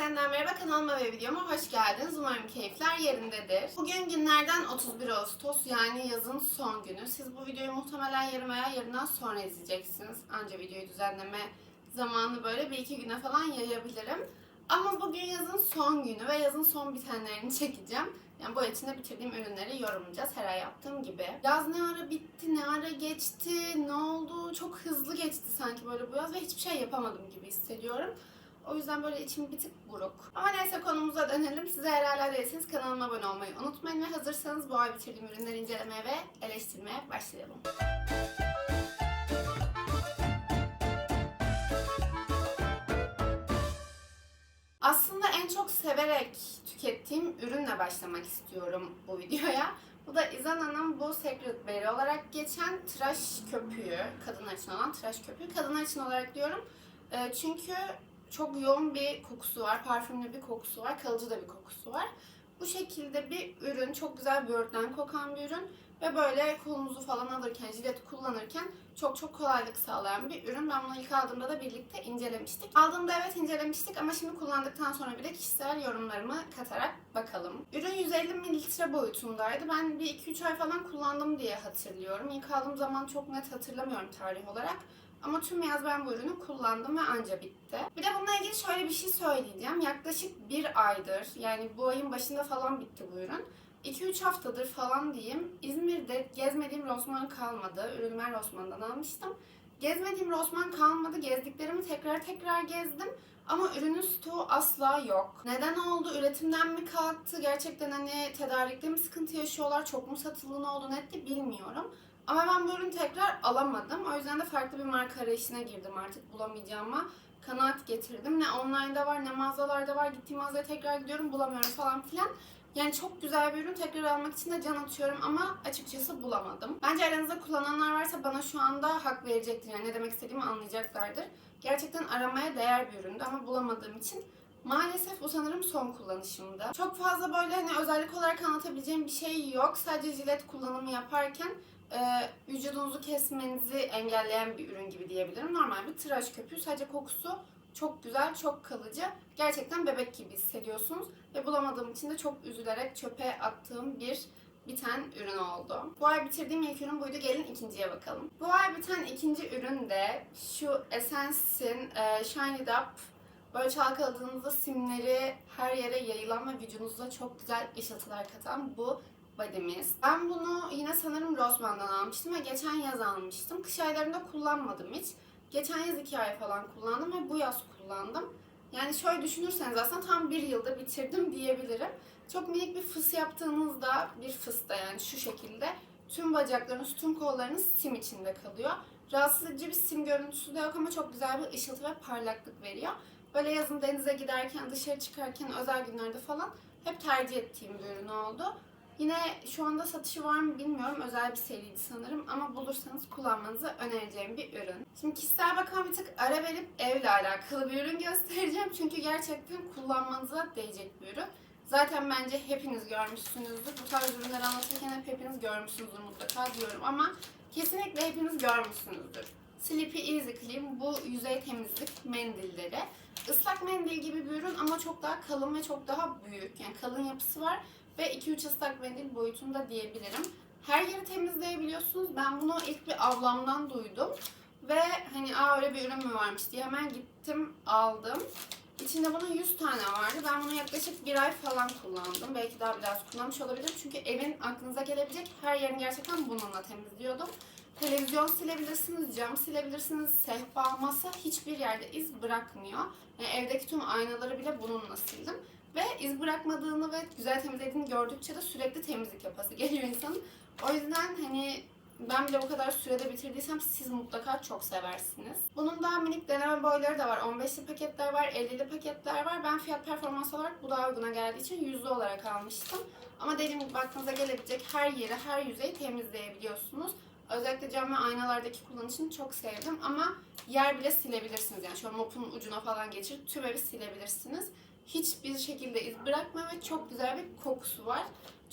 yeniden merhaba kanalıma ve videoma hoş geldiniz. Umarım keyifler yerindedir. Bugün günlerden 31 Ağustos yani yazın son günü. Siz bu videoyu muhtemelen yarın veya yarından sonra izleyeceksiniz. Anca videoyu düzenleme zamanı böyle bir iki güne falan yayabilirim. Ama bugün yazın son günü ve yazın son bitenlerini çekeceğim. Yani bu içinde bitirdiğim ürünleri yorumlayacağız her ay yaptığım gibi. Yaz ne ara bitti, ne ara geçti, ne oldu? Çok hızlı geçti sanki böyle bu yaz ve hiçbir şey yapamadım gibi hissediyorum. O yüzden böyle içim bir tık buruk. Ama neyse konumuza dönelim. Size eğer hala değilseniz kanalıma abone olmayı unutmayın ve hazırsanız bu ay bitirdiğim ürünleri incelemeye ve eleştirmeye başlayalım. Aslında en çok severek tükettiğim ürünle başlamak istiyorum bu videoya. Bu da Izana'nın bu Secret Berry olarak geçen tıraş köpüğü. Kadınlar için olan tıraş köpüğü. Kadınlar için olarak diyorum. Ee, Çünkü çok yoğun bir kokusu var. Parfümlü bir kokusu var. Kalıcı da bir kokusu var. Bu şekilde bir ürün. Çok güzel böğürtlen kokan bir ürün. Ve böyle kolunuzu falan alırken, jilet kullanırken çok çok kolaylık sağlayan bir ürün. Ben bunu ilk aldığımda da birlikte incelemiştik. Aldığımda evet incelemiştik ama şimdi kullandıktan sonra bile kişisel yorumlarımı katarak bakalım. Ürün 150 mililitre boyutundaydı. Ben bir 2-3 ay falan kullandım diye hatırlıyorum. İlk aldığım zaman çok net hatırlamıyorum tarih olarak. Ama tüm yaz ben bu ürünü kullandım ve anca bitti. Bir de bununla ilgili şöyle bir şey söyleyeceğim. Yaklaşık bir aydır yani bu ayın başında falan bitti bu ürün. 2-3 haftadır falan diyeyim. İzmir'de gezmediğim Rossmann kalmadı. Ürünü ben Rossmann'dan almıştım. Gezmediğim Rossmann kalmadı. Gezdiklerimi tekrar tekrar gezdim. Ama ürünün stoğu asla yok. Neden oldu? Üretimden mi kalktı? Gerçekten hani tedarikte mi sıkıntı yaşıyorlar? Çok mu satıldı ne oldu net de bilmiyorum. Ama ben bu ürünü tekrar alamadım. O yüzden de farklı bir marka arayışına girdim artık bulamayacağıma kanaat getirdim. Ne online'da var ne mağazalarda var. Gittiğim mağazaya tekrar gidiyorum bulamıyorum falan filan. Yani çok güzel bir ürün tekrar almak için de can atıyorum ama açıkçası bulamadım. Bence aranızda kullananlar varsa bana şu anda hak verecektir. Yani ne demek istediğimi anlayacaklardır. Gerçekten aramaya değer bir üründü ama bulamadığım için Maalesef bu sanırım son kullanışımdı. Çok fazla böyle hani özellik olarak anlatabileceğim bir şey yok. Sadece jilet kullanımı yaparken e, vücudunuzu kesmenizi engelleyen bir ürün gibi diyebilirim. Normal bir tıraş köpüğü. Sadece kokusu çok güzel, çok kalıcı. Gerçekten bebek gibi hissediyorsunuz. Ve bulamadığım için de çok üzülerek çöpe attığım bir biten ürün oldu. Bu ay bitirdiğim ilk ürün buydu. Gelin ikinciye bakalım. Bu ay biten ikinci ürün de şu Essence'in e, Shine It Up Böyle çalkaladığınızda simleri her yere yayılan ve vücudunuza çok güzel ışıltılar katan bu body'miz. Ben bunu yine sanırım Rossmann'dan almıştım ve geçen yaz almıştım. Kış aylarında kullanmadım hiç. Geçen yaz iki ay falan kullandım ve bu yaz kullandım. Yani şöyle düşünürseniz aslında tam bir yılda bitirdim diyebilirim. Çok minik bir fıs yaptığınızda, bir fıs da yani şu şekilde tüm bacaklarınız, tüm kollarınız sim içinde kalıyor. Rahatsız edici bir sim görüntüsü de yok ama çok güzel bir ışıltı ve parlaklık veriyor. Böyle yazın denize giderken, dışarı çıkarken, özel günlerde falan hep tercih ettiğim bir ürün oldu. Yine şu anda satışı var mı bilmiyorum. Özel bir seriydi sanırım ama bulursanız kullanmanızı önereceğim bir ürün. Şimdi kişisel bakıma bir tık ara verip evle alakalı bir ürün göstereceğim. Çünkü gerçekten kullanmanıza değecek bir ürün. Zaten bence hepiniz görmüşsünüzdür. Bu tarz ürünleri anlatırken hep hepiniz görmüşsünüzdür mutlaka diyorum ama kesinlikle hepiniz görmüşsünüzdür. Sleepy Easy Clean bu yüzey temizlik mendilleri. Islak mendil gibi bir ürün ama çok daha kalın ve çok daha büyük. Yani kalın yapısı var ve 2-3 ıslak mendil boyutunda diyebilirim. Her yeri temizleyebiliyorsunuz. Ben bunu ilk bir ablamdan duydum. Ve hani aa öyle bir ürün mü varmış diye hemen gittim aldım. İçinde bunun 100 tane vardı. Ben bunu yaklaşık bir ay falan kullandım. Belki daha biraz kullanmış olabilirim. Çünkü evin aklınıza gelebilecek her yerini gerçekten bununla temizliyordum. Televizyon silebilirsiniz, cam silebilirsiniz, sehpa, masa hiçbir yerde iz bırakmıyor. Yani evdeki tüm aynaları bile bununla sildim. Ve iz bırakmadığını ve güzel temizlediğini gördükçe de sürekli temizlik yapası geliyor insanın. O yüzden hani ben bile bu kadar sürede bitirdiysem siz mutlaka çok seversiniz. Bunun daha minik deneme boyları da var. 15'li paketler var, 50'li paketler var. Ben fiyat performans olarak bu daha uyguna geldiği için yüzlü olarak almıştım. Ama dediğim gibi aklınıza gelebilecek her yeri, her yüzeyi temizleyebiliyorsunuz. Özellikle cam ve aynalardaki kullanışını çok sevdim ama yer bile silebilirsiniz. Yani şöyle mopun ucuna falan geçirip tüm evi silebilirsiniz. Hiçbir şekilde iz bırakmıyor ve çok güzel bir kokusu var.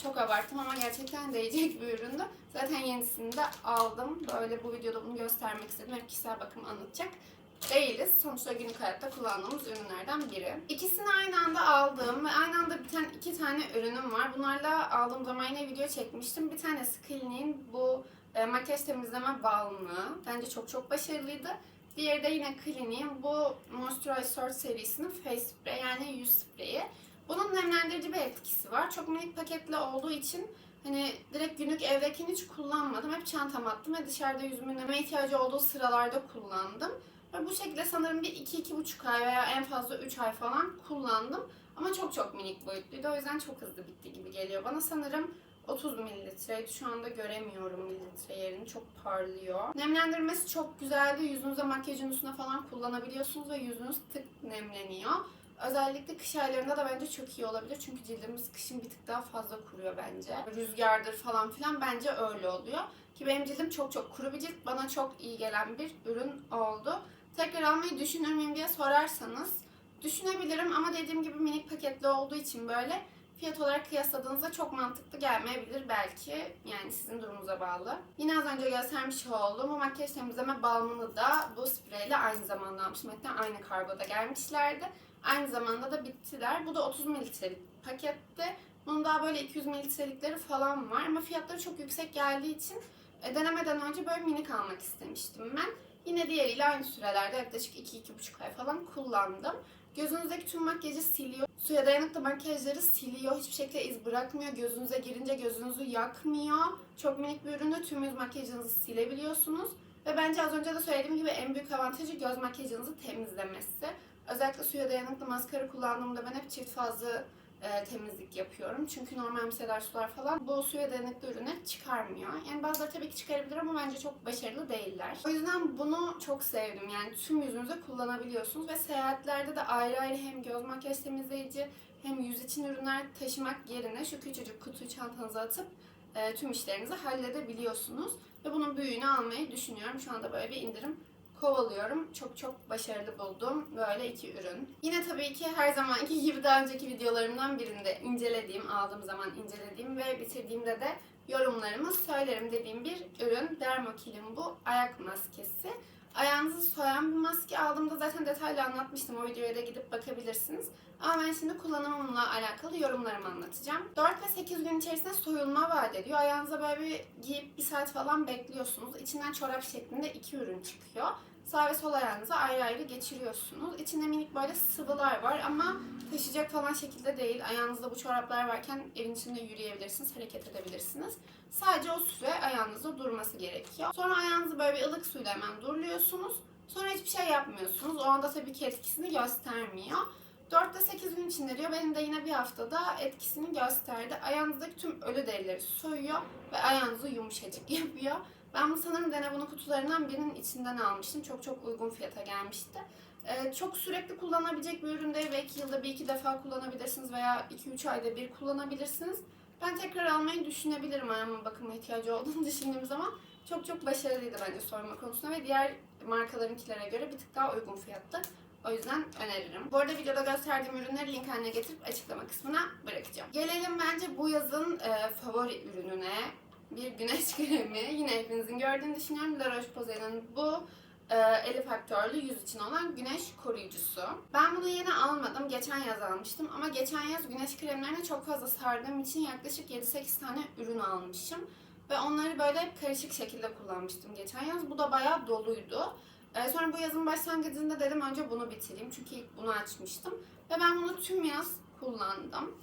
Çok abarttım ama gerçekten değecek bir üründü. Zaten yenisini de aldım. Böyle bu videoda bunu göstermek istedim. Hep kişisel bakım anlatacak değiliz. Sonuçta günlük hayatta kullandığımız ürünlerden biri. İkisini aynı anda aldığım ve aynı anda biten iki tane ürünüm var. Bunlarla aldığım zaman yine video çekmiştim. Bir tanesi Clinique'in bu e, makyaj temizleme balmı. Bence çok çok başarılıydı. Diğeri de yine Clinique'in bu Moisturizer serisinin face spray yani yüz spreyi. Bunun nemlendirici bir etkisi var. Çok minik paketli olduğu için hani direkt günlük evdekini hiç kullanmadım. Hep çantama attım ve dışarıda yüzümün neme ihtiyacı olduğu sıralarda kullandım. Ve bu şekilde sanırım bir 2-2,5 ay veya en fazla 3 ay falan kullandım. Ama çok çok minik boyutluydu. O yüzden çok hızlı bitti gibi geliyor. Bana sanırım 30 mililitreydi. Şu anda göremiyorum mililitre yerini. Çok parlıyor. Nemlendirmesi çok güzeldi. Yüzünüze makyajın üstüne falan kullanabiliyorsunuz ve yüzünüz tık nemleniyor. Özellikle kış aylarında da bence çok iyi olabilir. Çünkü cildimiz kışın bir tık daha fazla kuruyor bence. Rüzgardır falan filan bence öyle oluyor. Ki benim cildim çok çok kuru bir cilt. Bana çok iyi gelen bir ürün oldu. Tekrar almayı düşünür müyüm diye sorarsanız düşünebilirim ama dediğim gibi minik paketli olduğu için böyle fiyat olarak kıyasladığınızda çok mantıklı gelmeyebilir belki. Yani sizin durumunuza bağlı. Yine az önce göstermiş olduğum bu makyaj temizleme balmını da bu spreyle aynı zamanda almıştım. Hatta aynı kargoda gelmişlerdi. Aynı zamanda da bittiler. Bu da 30 mililitrelik paketti. Bunun daha böyle 200 mililitrelikleri falan var ama fiyatları çok yüksek geldiği için e, denemeden önce böyle minik almak istemiştim ben. Yine diğeriyle aynı sürelerde yaklaşık 2-2,5 ay falan kullandım. Gözünüzdeki tüm makyajı siliyor. Suya dayanıklı makyajları siliyor. Hiçbir şekilde iz bırakmıyor. Gözünüze girince gözünüzü yakmıyor. Çok minik bir ürünü tüm yüz makyajınızı silebiliyorsunuz. Ve bence az önce de söylediğim gibi en büyük avantajı göz makyajınızı temizlemesi. Özellikle suya dayanıklı maskara kullandığımda ben hep çift fazla e, temizlik yapıyorum. Çünkü normal miseler sular falan bu suya dayanıklı ürüne çıkarmıyor. Yani bazıları tabii ki çıkarabilir ama bence çok başarılı değiller. O yüzden bunu çok sevdim. Yani tüm yüzünüze kullanabiliyorsunuz ve seyahatlerde de ayrı ayrı hem göz makyaj temizleyici hem yüz için ürünler taşımak yerine şu küçücük kutuyu çantanıza atıp e, tüm işlerinizi halledebiliyorsunuz. Ve bunun büyüğünü almayı düşünüyorum. Şu anda böyle bir indirim kovalıyorum. Çok çok başarılı buldum böyle iki ürün. Yine tabii ki her zamanki gibi daha önceki videolarımdan birinde incelediğim, aldığım zaman incelediğim ve bitirdiğimde de yorumlarımı söylerim dediğim bir ürün. Dermokil'in bu ayak maskesi. Ayağınızı soyan bir maske aldığımda zaten detaylı anlatmıştım. O videoya da gidip bakabilirsiniz. Ama ben şimdi kullanımımla alakalı yorumlarımı anlatacağım. 4 ve 8 gün içerisinde soyulma vaat ediyor. Ayağınıza böyle bir giyip bir saat falan bekliyorsunuz. İçinden çorap şeklinde iki ürün çıkıyor. Sağ ve sol ayağınıza ayrı ayrı geçiriyorsunuz. İçinde minik böyle sıvılar var ama taşıyacak falan şekilde değil. Ayağınızda bu çoraplar varken evin içinde yürüyebilirsiniz, hareket edebilirsiniz. Sadece o süre ayağınızda durması gerekiyor. Sonra ayağınızı böyle bir ılık suyla hemen duruluyorsunuz. Sonra hiçbir şey yapmıyorsunuz. O anda tabii ki etkisini göstermiyor. 4 ile 8 gün içinde diyor. Benim de yine bir haftada etkisini gösterdi. Ayağınızdaki tüm ölü derileri soyuyor ve ayağınızı yumuşacık yapıyor. Ben bu sanırım dene bunu kutularından birinin içinden almıştım. Çok çok uygun fiyata gelmişti. Ee, çok sürekli kullanabilecek bir ürün değil. Belki yılda bir iki defa kullanabilirsiniz veya 2-3 ayda bir kullanabilirsiniz. Ben tekrar almayı düşünebilirim ayağımın bakıma ihtiyacı olduğunu düşündüğüm zaman. Çok çok başarılıydı bence soyma konusunda ve diğer markalarınkilere göre bir tık daha uygun fiyattı. O yüzden öneririm. Bu arada videoda gösterdiğim ürünleri link haline getirip açıklama kısmına bırakacağım. Gelelim bence bu yazın e, favori ürününe. Bir güneş kremi. Yine hepinizin gördüğünü düşünüyorum. La Roche-Posay'ın bu e, 50 faktörlü yüz için olan güneş koruyucusu. Ben bunu yeni almadım. Geçen yaz almıştım. Ama geçen yaz güneş kremlerine çok fazla sardığım için yaklaşık 7-8 tane ürün almışım. Ve onları böyle karışık şekilde kullanmıştım geçen yaz. Bu da bayağı doluydu. Ee, sonra bu yazın başlangıcında dedim önce bunu bitireyim. Çünkü ilk bunu açmıştım. Ve ben bunu tüm yaz kullandım.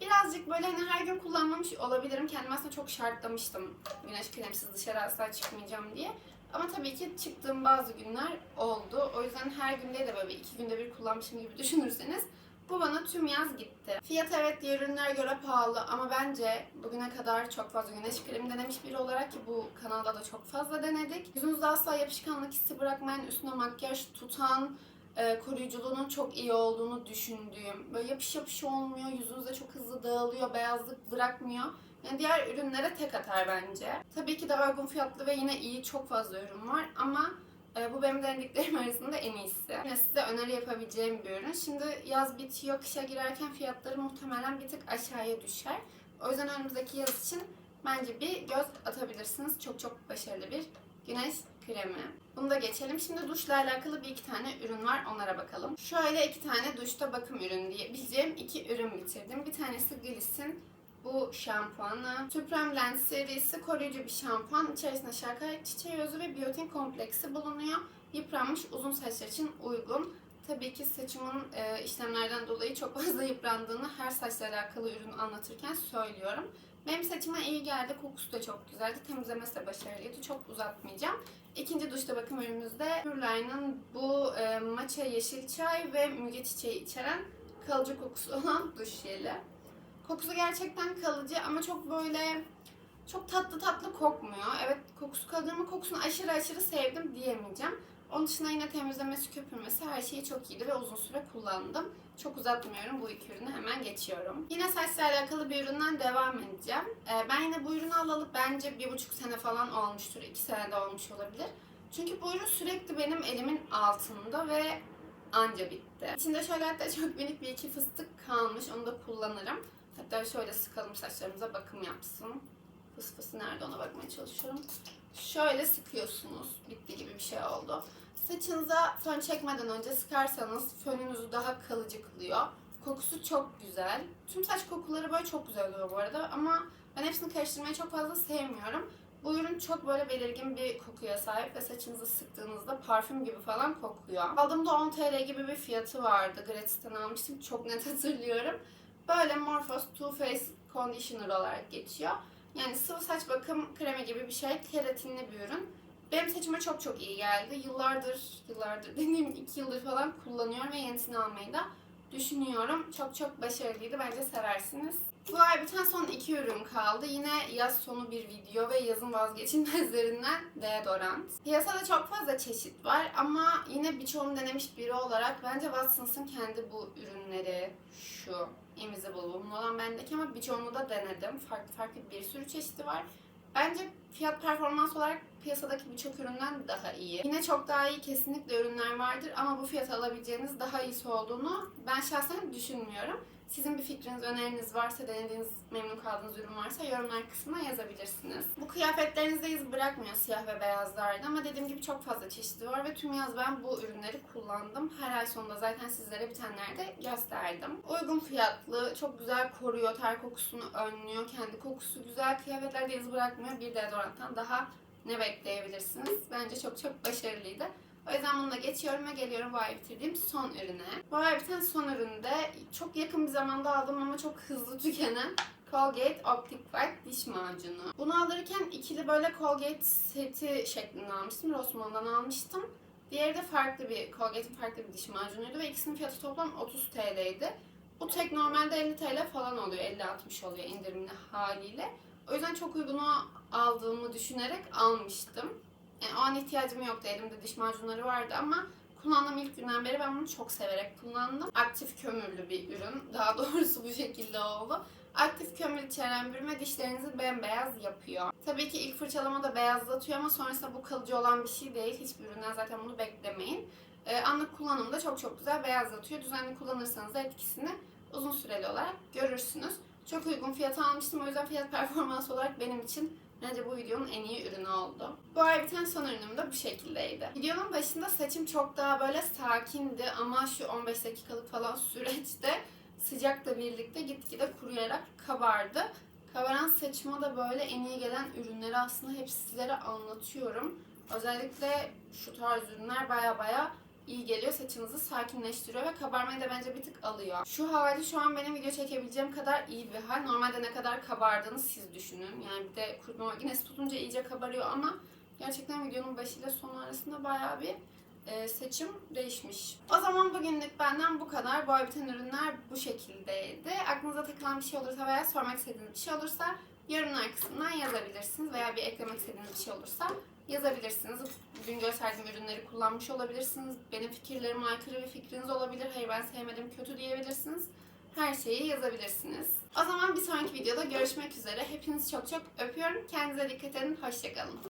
Birazcık böyle hani her gün kullanmamış olabilirim. Kendime aslında çok şartlamıştım. Güneş kremsiz dışarı asla çıkmayacağım diye. Ama tabii ki çıktığım bazı günler oldu. O yüzden her gün değil de böyle iki günde bir kullanmışım gibi düşünürseniz bu bana tüm yaz gitti. Fiyat evet diğer ürünlere göre pahalı ama bence bugüne kadar çok fazla güneş kremi denemiş biri olarak ki bu kanalda da çok fazla denedik. Yüzünüzde asla yapışkanlık hissi bırakmayan, üstüne makyaj tutan, e, koruyuculuğunun çok iyi olduğunu düşündüğüm, böyle yapış yapış olmuyor, yüzünüzde çok hızlı dağılıyor, beyazlık bırakmıyor. Yani diğer ürünlere tek atar bence. Tabii ki daha uygun fiyatlı ve yine iyi çok fazla ürün var ama e, bu benim denediklerim arasında en iyisi. Yine size öneri yapabileceğim bir ürün. Şimdi yaz bitiyor, kışa girerken fiyatları muhtemelen bir tık aşağıya düşer. O yüzden önümüzdeki yaz için bence bir göz atabilirsiniz. Çok çok başarılı bir güneş kremi. Bunu da geçelim. Şimdi duşla alakalı bir iki tane ürün var. Onlara bakalım. Şöyle iki tane duşta bakım ürünü diyebileceğim iki ürün bitirdim. Bir tanesi Gliss'in bu şampuanı. Supreme Lens serisi koruyucu bir şampuan. İçerisinde şarkı çiçeği özü ve biyotin kompleksi bulunuyor. Yıpranmış uzun saçlar için uygun. Tabii ki saçımın e, işlemlerden dolayı çok fazla yıprandığını her saçla alakalı ürün anlatırken söylüyorum. Benim saçıma iyi geldi. Kokusu da çok güzeldi. Temizlemesi de başarılıydı. Çok uzatmayacağım. İkinci duşta bakım ürünümüzde Pureline'ın bu e, matcha yeşil çay ve müge çiçeği içeren kalıcı kokusu olan duş jeli. Kokusu gerçekten kalıcı ama çok böyle çok tatlı tatlı kokmuyor. Evet kokusu kalıcı ama kokusunu aşırı aşırı sevdim diyemeyeceğim. Onun dışında yine temizlemesi, köpürmesi her şeyi çok iyiydi ve uzun süre kullandım. Çok uzatmıyorum. Bu iki ürünü hemen geçiyorum. Yine saçla alakalı bir üründen devam edeceğim. Ee, ben yine bu ürünü alalı bence bir buçuk sene falan olmuştur. iki sene de olmuş olabilir. Çünkü bu ürün sürekli benim elimin altında ve anca bitti. İçinde şöyle hatta çok minik bir iki fıstık kalmış. Onu da kullanırım. Hatta şöyle sıkalım saçlarımıza bakım yapsın. Fıs fısı nerede ona bakmaya çalışıyorum. Şöyle sıkıyorsunuz. Bitti gibi bir şey oldu. Saçınıza fön çekmeden önce sıkarsanız fönünüzü daha kalıcı kılıyor. Kokusu çok güzel. Tüm saç kokuları böyle çok güzel oluyor bu arada ama ben hepsini karıştırmayı çok fazla sevmiyorum. Bu ürün çok böyle belirgin bir kokuya sahip ve saçınızı sıktığınızda parfüm gibi falan kokuyor. Aldığımda 10 TL gibi bir fiyatı vardı. Gratis'ten almıştım. Çok net hatırlıyorum. Böyle Morphos Too Faced Conditioner olarak geçiyor. Yani sıvı saç bakım kremi gibi bir şey. Keratinli bir ürün. Benim saçıma çok çok iyi geldi. Yıllardır, yıllardır dediğim iki yıldır falan kullanıyorum ve yenisini almayı da düşünüyorum. Çok çok başarılıydı. Bence seversiniz. Bu ay biten son iki ürün kaldı. Yine yaz sonu bir video ve yazın vazgeçilmezlerinden deodorant. Piyasada çok fazla çeşit var ama yine birçoğunu denemiş biri olarak bence Watsons'ın kendi bu ürünleri şu Invisible Woman olan bendeki ama birçoğunu da denedim. Farklı farklı bir sürü çeşidi var. Bence fiyat performans olarak piyasadaki birçok üründen daha iyi. Yine çok daha iyi kesinlikle ürünler vardır ama bu fiyata alabileceğiniz daha iyisi olduğunu ben şahsen düşünmüyorum. Sizin bir fikriniz, öneriniz varsa, denediğiniz, memnun kaldığınız ürün varsa yorumlar kısmına yazabilirsiniz. Bu kıyafetlerinizde iz bırakmıyor siyah ve beyazlarda ama dediğim gibi çok fazla çeşidi var ve tüm yaz ben bu ürünleri kullandım. Her ay sonunda zaten sizlere bitenlerde gösterdim. Uygun fiyatlı, çok güzel koruyor, ter kokusunu önlüyor, kendi kokusu güzel, kıyafetlerde iz bırakmıyor. Bir deodoranttan daha ne bekleyebilirsiniz? Bence çok çok başarılıydı. O yüzden bunu da geçiyorum ve geliyorum bu bitirdiğim son ürüne. Bu ay biten son üründe çok yakın bir zamanda aldım ama çok hızlı tükenen Colgate Optic White diş macunu. Bunu alırken ikili böyle Colgate seti şeklinde almıştım. Rossmann'dan almıştım. Diğeri de farklı bir, Colgate'in farklı bir diş macunuydu ve ikisinin fiyatı toplam 30 TL'ydi. Bu tek normalde 50 TL falan oluyor, 50-60 oluyor indirimli haliyle. O yüzden çok uygunu aldığımı düşünerek almıştım. Yani an ihtiyacım yoktu. Elimde diş macunları vardı ama kullandığım ilk günden beri ben bunu çok severek kullandım. Aktif kömürlü bir ürün. Daha doğrusu bu şekilde oldu. Aktif kömür içeren ve dişlerinizi bembeyaz yapıyor. Tabii ki ilk fırçalamada beyazlatıyor ama sonrasında bu kalıcı olan bir şey değil. Hiçbir üründen zaten bunu beklemeyin. Ee, anlık kullanımda çok çok güzel beyazlatıyor. Düzenli kullanırsanız da etkisini uzun süreli olarak görürsünüz. Çok uygun fiyata almıştım. O yüzden fiyat performans olarak benim için Bence bu videonun en iyi ürünü oldu. Bu ay biten son ürünüm de bu şekildeydi. Videonun başında saçım çok daha böyle sakindi ama şu 15 dakikalık falan süreçte sıcakla birlikte gitgide kuruyarak kabardı. Kabaran saçıma da böyle en iyi gelen ürünleri aslında hep sizlere anlatıyorum. Özellikle şu tarz ürünler baya baya iyi geliyor. Saçınızı sakinleştiriyor ve kabarmayı da bence bir tık alıyor. Şu hali şu an benim video çekebileceğim kadar iyi bir hal. Normalde ne kadar kabardığını siz düşünün. Yani bir de kurutma makinesi tutunca iyice kabarıyor ama gerçekten videonun başıyla sonu arasında bayağı bir e, seçim değişmiş. O zaman bugünlük benden bu kadar. Bu ay biten ürünler bu şekildeydi. Aklınıza takılan bir şey olursa veya sormak istediğiniz bir şey olursa yorumlar kısmından yazabilirsiniz. Veya bir eklemek istediğiniz bir şey olursa yazabilirsiniz. Bugün gösterdiğim ürünleri kullanmış olabilirsiniz. Benim fikirlerime aykırı bir fikriniz olabilir. Hayır ben sevmedim kötü diyebilirsiniz. Her şeyi yazabilirsiniz. O zaman bir sonraki videoda görüşmek üzere. Hepinizi çok çok öpüyorum. Kendinize dikkat edin. Hoşçakalın.